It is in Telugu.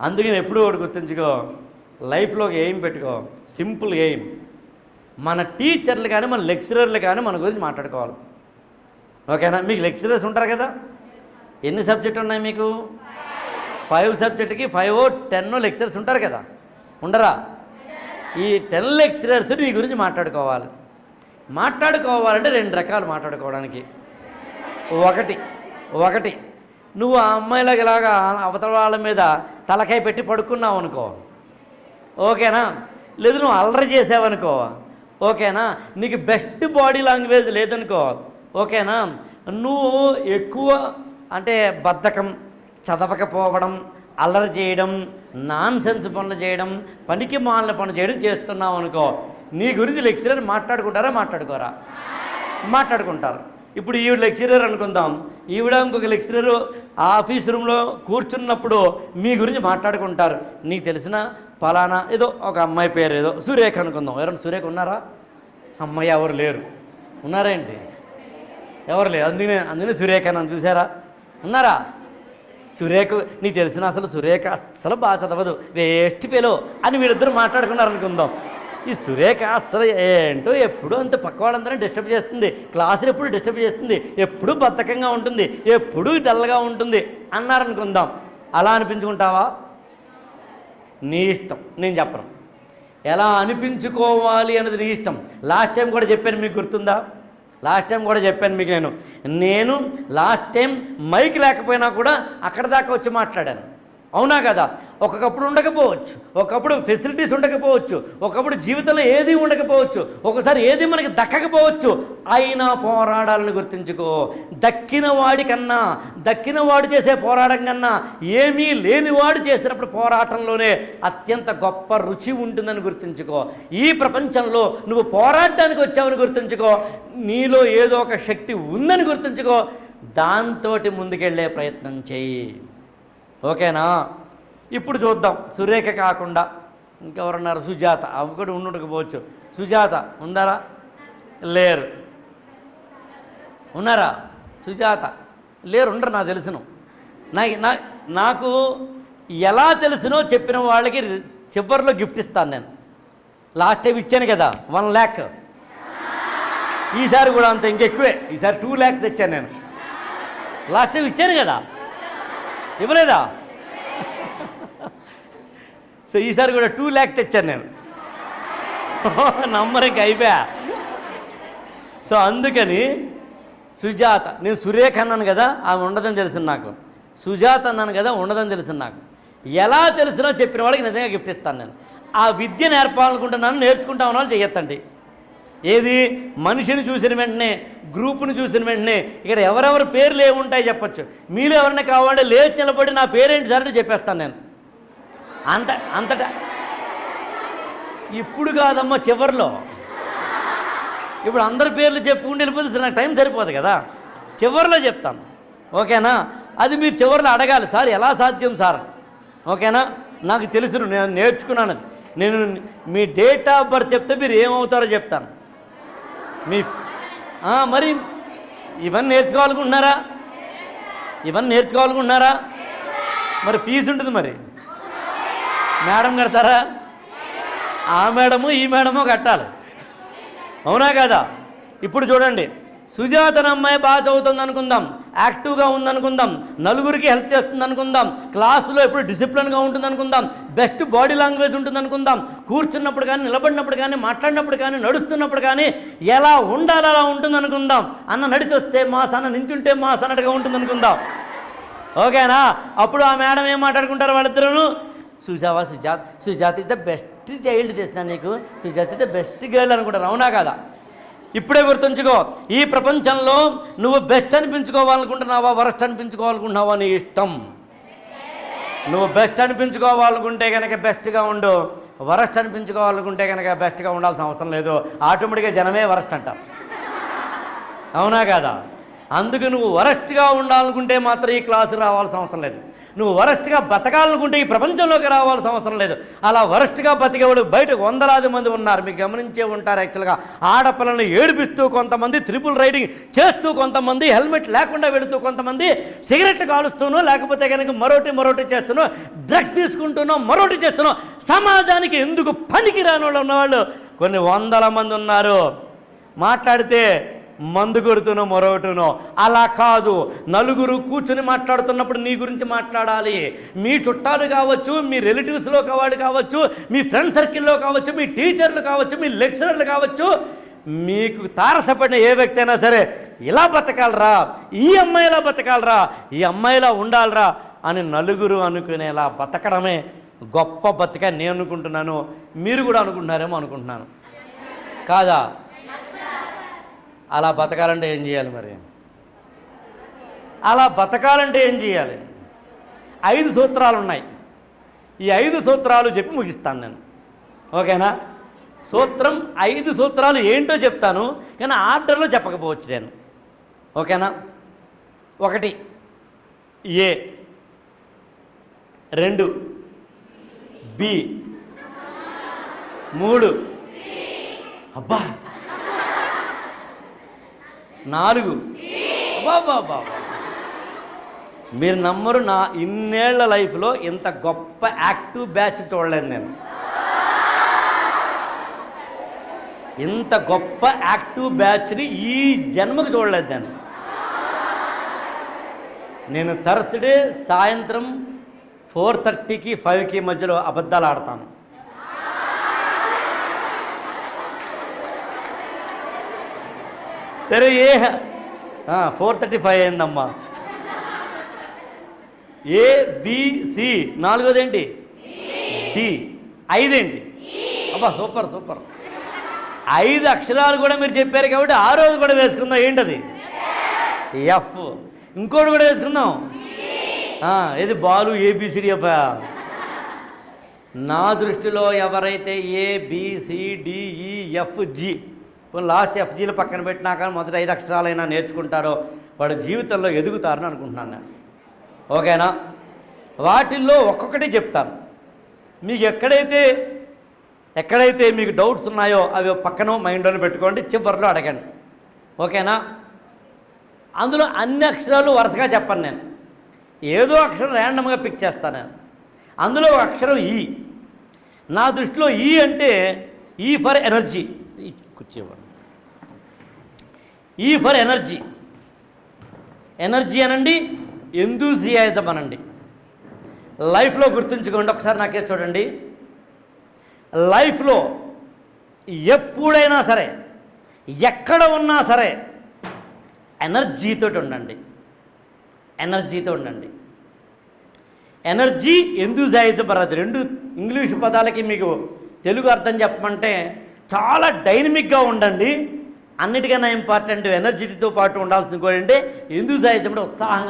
అందుకని ఎప్పుడూ ఒకటి గుర్తుంచుకో లైఫ్లో ఒక ఎయిమ్ పెట్టుకో సింపుల్ ఎయిమ్. మన టీచర్లు కానీ మన లెక్చరర్లు కానీ మన గురించి మాట్లాడుకోవాలి. ఓకేనా? మీకు లెక్చరర్స్ ఉంటారు కదా? ఎన్ని సబ్జెక్టు ఉన్నాయి మీకు? ఫైవ్ సబ్జెక్టుకి ఫైవ్ టెన్ లెక్చరర్స్ ఉంటారు కదా? ఉండరా? ఈ టెన్ లెక్చరర్స్ నీ గురించి మాట్లాడుకోవాలి. మాట్లాడుకోవాలంటే రెండు రకాలు మాట్లాడుకోవడానికి. ఒకటి ఒకటి. నువ్వు ఆ అమ్మాయిలాగా ఇలాగా అవతల వాళ్ళ మీద తలకాయ పెట్టి పడుకున్నావు అనుకో. ఓకేనా? లేదు నువ్వు అల్లరి చేసావనుకో. ఓకేనా? నీకు బెస్ట్ బాడీ లాంగ్వేజ్ లేదనుకో. ఓకేనా? నువ్వు ఎక్కువ అంటే బద్ధకం చదవకపోవడం అల్లరి చేయడం నాన్ సెన్స్ పనులు చేయడం పనికి మాలిన పనులు చేయడం చేస్తున్నావు అనుకో. నీ గురించి లెక్చరర్ మాట్లాడుకుంటారా మాట్లాడుకోరా? మాట్లాడుకుంటారు. ఇప్పుడు ఈవిడ లెక్చరర్ అనుకుందాం. ఈవిడ ఇంకొక లెక్చరర్ ఆఫీస్ రూమ్లో కూర్చున్నప్పుడు మీ గురించి మాట్లాడుకుంటారు. నీకు తెలిసిన ఫలానా ఏదో ఒక అమ్మాయి పేరు ఏదో సురేఖ అనుకుందాం. ఎవరైనా సురేఖ ఉన్నారా? అమ్మాయి ఎవరు లేరు. ఉన్నారా ఏంటి? ఎవరు లేరు. అందుకనే అందుకనే సురేఖ నన్ను చూసారా ఉన్నారా? సురేఖ నీకు తెలిసిన అసలు సురేఖ అస్సలు బాగా చదవదు. వేస్ట్ ఫెలో అని వీరిద్దరు మాట్లాడుకున్నారు అనుకుందాం ఈ సురేఖ అస్సలు ఏంటో ఎప్పుడు అంత పక్క వాళ్ళందరూ డిస్టర్బ్ చేస్తుంది. క్లాసులు ఎప్పుడు డిస్టర్బ్ చేస్తుంది? ఎప్పుడు బద్ధకంగా ఉంటుంది. ఎప్పుడు డల్గా ఉంటుంది. అన్నారనుకుందాం. అలా అనిపించుకుంటావా? నీ ఇష్టం. నేను చెప్పను. ఎలా అనిపించుకోవాలి అన్నది నీ ఇష్టం. లాస్ట్ టైం కూడా చెప్పాను మీకు గుర్తుందా? లాస్ట్ టైం కూడా చెప్పాను మీకు నేను. నేను లాస్ట్ టైం మైక్ లేకపోయినా కూడా అక్కడ దాకా వచ్చి మాట్లాడాను. అవునా కదా? ఒకప్పుడు ఉండకపోవచ్చు. ఒకప్పుడు ఫెసిలిటీస్ ఉండకపోవచ్చు. ఒకప్పుడు జీవితంలో ఏది ఉండకపోవచ్చు. ఒకసారి ఏది మనకి దక్కకపోవచ్చు. అయినా పోరాడాలని గుర్తుంచుకో. దక్కిన వాడికన్నా దక్కిన వాడు చేసే పోరాటం కన్నా ఏమీ లేనివాడు చేసినప్పుడు పోరాటంలోనే అత్యంత గొప్ప రుచి ఉంటుందని గుర్తుంచుకో. ఈ ప్రపంచంలో నువ్వు పోరాటానికి వచ్చావని గుర్తుంచుకో. నీలో ఏదో ఒక శక్తి ఉందని గుర్తుంచుకో. దాంతో ముందుకెళ్ళే ప్రయత్నం చేయి. ఓకేనా? ఇప్పుడు చూద్దాం. సురేఖ కాకుండా ఇంకెవరున్నారు? సుజాత. అవి కూడా ఉండకపోవచ్చు సుజాత ఉందారా? లేరు. ఉన్నారా? సుజాత. లేరు ఉండరు నాకు తెలుసును. నా నా నాకు ఎలా తెలుసునో చెప్పిన వాళ్ళకి చివరిలో గిఫ్ట్ ఇస్తాను నేను. లాస్ట్ టైం ఇచ్చాను కదా వన్ ల్యాక్. ఈసారి కూడా అంత ఇంకెక్కువే. ఈసారి టూ ల్యాక్స్ తెచ్చాను నేను. లాస్ట్ టైం ఇచ్చాను కదా. ఇవ్వలేదా? సో ఈసారి కూడా టూ ల్యాక్ తెచ్చాను నేను. నంబర్ అయిపోయా. సో అందుకని సుజాత నేను సురేఖ అన్నాను కదా ఆమె ఉండదని తెలిసింది నాకు. సుజాత అన్నాను కదా ఉండదని తెలిసింది నాకు. ఎలా తెలిసినా చెప్పిన వాళ్ళకి నిజంగా గిఫ్ట్ ఇస్తాను నేను. ఆ విద్య నేర్పాలనుకుంటున్నాను నేర్చుకుంటా ఉన్న వాళ్ళు చెయ్యొద్దండి. ఏది? మనిషిని చూసిన వెంటనే గ్రూపుని చూసిన వెంటనే ఇక్కడ ఎవరెవరి పేర్లు ఏముంటాయి చెప్పొచ్చు. మీలో ఎవరైనా కావాలంటే లేచి నిలబడి నా పేరేంటి సార్ అని చెప్పేస్తాను నేను. అంత అంతట. ఇప్పుడు కాదమ్మా చివరిలో. ఇప్పుడు అందరి పేర్లు చెప్పుకుంటూ వెళ్ళిపోతే నాకు టైం సరిపోదు కదా. చివరిలో చెప్తాను. ఓకేనా? అది మీరు చివరిలో అడగాలి. సార్ ఎలా సాధ్యం సార్? ఓకేనా? నాకు తెలుసును నేను నేర్చుకున్నాను. నేను మీ డేట్ ఆఫ్ బర్త్ చెప్తే మీరు ఏమవుతారో చెప్తాను. మీ మరి ఇవన్నీ నేర్చుకోవాలనుకుంటున్నారా? ఇవన్నీ నేర్చుకోవాలనుకుంటున్నారా? మరి ఫీజు ఉంటుంది మరి. మేడం కడతారా? ఆ మేడము ఈ మేడము కట్టాలి. అవునా కదా? ఇప్పుడు చూడండి. సుజాతన అమ్మాయి బాగా చదువుతుంది అనుకుందాం యాక్టివ్గా ఉందనుకుందాం నలుగురికి హెల్ప్ చేస్తుంది అనుకుందాం క్లాసులో ఎప్పుడు డిసిప్లిన్గా ఉంటుంది అనుకుందాం బెస్ట్ బాడీ లాంగ్వేజ్ ఉంటుంది అనుకుందాం కూర్చున్నప్పుడు కానీ నిలబడినప్పుడు కానీ మాట్లాడినప్పుడు కానీ నడుస్తున్నప్పుడు కానీ ఎలా ఉండాలి అలా ఉంటుంది అనుకుందాం. అన్న నడిచి వస్తే మా సన్న నించుంటే మా సన్నట్టుగా ఉంటుంది అనుకుందాం. ఓకేనా? అప్పుడు ఆ మేడం ఏం మాట్లాడుకుంటారు వాళ్ళిద్దరూ సుజావా Sujat Sujat is the best child తెసిన నీకు Sujat is the best girl అనుకుంటారు. అవునా కదా? ఇప్పుడే గుర్తుంచుకో ఈ ప్రపంచంలో నువ్వు బెస్ట్ అనిపించుకోవాలనుకుంటున్నావా వరస్ట్ అనిపించుకోవాలనుకుంటున్నావా నీ ఇష్టం? నువ్వు బెస్ట్ అనిపించుకోవాలనుకుంటే కనుక బెస్ట్గా ఉండు. వరస్ట్ అనిపించుకోవాలనుకుంటే కనుక బెస్ట్గా ఉండాల్సిన అవసరం లేదు. ఆటోమేటిక్గా జనమే వరస్ట్ అంట. అవునా కదా? అందుకు నువ్వు వరస్ట్గా ఉండాలనుకుంటే మాత్రం ఈ క్లాసు రావాల్సిన అవసరం లేదు. నువ్వు వరస్ట్గా బతకాలనుకుంటే ఈ ప్రపంచంలోకి రావాల్సిన అవసరం లేదు. అలా వరస్ట్గా బతికేవాడు బయట వందలాది మంది ఉన్నారు. మీకు గమనించే ఉంటారు యాక్చువల్గా. ఆడపిల్లల్ని ఏడిపిస్తూ కొంతమంది త్రిపుల్ రైడింగ్ చేస్తూ కొంతమంది హెల్మెట్ లేకుండా వెళుతూ కొంతమంది సిగరెట్లు కాలుస్తూనో లేకపోతే కనుక మరోటి మరోటి చేస్తూనో డ్రగ్స్ తీసుకుంటున్నావు మరోటి చేస్తూనో సమాజానికి ఎందుకు పనికి రాని వాళ్ళు ఉన్నవాళ్ళు? కొన్ని వందల మంది ఉన్నారు. మాట్లాడితే మందు కొడుతునో మొరవటునో అలా కాదు. నలుగురు కూర్చుని మాట్లాడుతున్నప్పుడు నీ గురించి మాట్లాడాలి. మీ చుట్టాలు కావచ్చు మీ రిలేటివ్స్లో కావాలి కావచ్చు మీ ఫ్రెండ్ సర్కిల్లో కావచ్చు మీ టీచర్లు కావచ్చు మీ లెక్చరర్లు కావచ్చు మీకు తారసపడిన ఏ వ్యక్తి అయినా సరే ఇలా బతకాలరా ఈ అమ్మాయిలా బతకాలరా ఈ అమ్మాయిలా ఉండాలరా అని నలుగురు అనుకునేలా బతకడమే గొప్ప బతిక నేను అనుకుంటున్నాను. మీరు కూడా అనుకుంటున్నారేమో అనుకుంటున్నాను. కాదా? అలా బతకాలంటే ఏం చేయాలి మరి? అలా బతకాలంటే ఏం చేయాలి? ఐదు సూత్రాలు ఉన్నాయి. ఈ ఐదు సూత్రాలు చెప్పి ముగిస్తాను నేను. ఓకేనా? సూత్రం ఐదు సూత్రాలు ఏంటో చెప్తాను కానీ ఆర్డర్లో చెప్పకపోవచ్చు నేను. ఓకేనా? ఒకటి ఏ. రెండు బి. మూడు. అబ్బా! నాలుగు. బాబా మీరు నమ్మరు నా ఇన్నేళ్ళ లైఫ్లో ఇంత గొప్ప యాక్టివ్ బ్యాచ్ చూడలేదు నేను. ఇంత గొప్ప యాక్టివ్ బ్యాచ్ని ఈ జన్మకు చూడలేదు నేను. నేను థర్స్డే సాయంత్రం ఫోర్ థర్టీకి ఫైవ్కి మధ్యలో అబద్ధాలు ఆడతాను. సరే ఏ ఫోర్ థర్టీ ఫైవ్ అయిందమ్మా. ఏ బిసి నాలుగోది ఏంటి డి. ఐదేంటి? అబ్బా సూపర్ సూపర్. ఐదు అక్షరాలు కూడా మీరు చెప్పారు కాబట్టి ఆ రోజు కూడా వేసుకుందాం. ఏంటది? ఎఫ్. ఇంకోటి కూడా వేసుకుందాం. ఏది? Balu A B C D F నా దృష్టిలో ఎవరైతే A B C D E F G ఇప్పుడు లాస్ట్ ఎఫ్జీలు పక్కన పెట్టినా కానీ మొదటి ఐదు అక్షరాలైనా నేర్చుకుంటారో వాడు జీవితంలో ఎదుగుతారని అనుకుంటున్నాను నేను. ఓకేనా? వాటిల్లో ఒక్కొక్కటి చెప్తాను. మీకు ఎక్కడైతే ఎక్కడైతే మీకు డౌట్స్ ఉన్నాయో అవి పక్కన మైండ్లో పెట్టుకోండి చివరిలో అడగండి. ఓకేనా? అందులో అన్ని అక్షరాలు వరుసగా చెప్పను నేను. ఏదో అక్షరం ర్యాండమ్గా పిక్ చేస్తాను నేను. అందులో ఒక అక్షరం ఈ నా దృష్టిలో ఈ అంటే ఈ ఫర్ ఎనర్జీ కూర్చేవాడు ఈ ఫర్ ఎనర్జీ ఎనర్జీ అనండి ఎందూజియాయిజం అనండి. లైఫ్లో గుర్తుంచుకోండి ఒకసారి నాకే చూడండి. లైఫ్లో ఎప్పుడైనా సరే ఎక్కడ ఉన్నా సరే ఎనర్జీతో ఉండండి. ఎనర్జీతో ఉండండి. ఎనర్జీ ఎందూజాయిజం పర్వాలేదు రెండు ఇంగ్లీష్ పదాలకి మీకు తెలుగు అర్థం చెప్పమంటే చాలా డైనమిక్గా ఉండండి. అన్నిటికన్నా ఇంపార్టెంట్ ఎనర్జీతో పాటు ఉండాల్సింది కూడా అంటే ఎందుకు అంటే ఉత్సాహంగా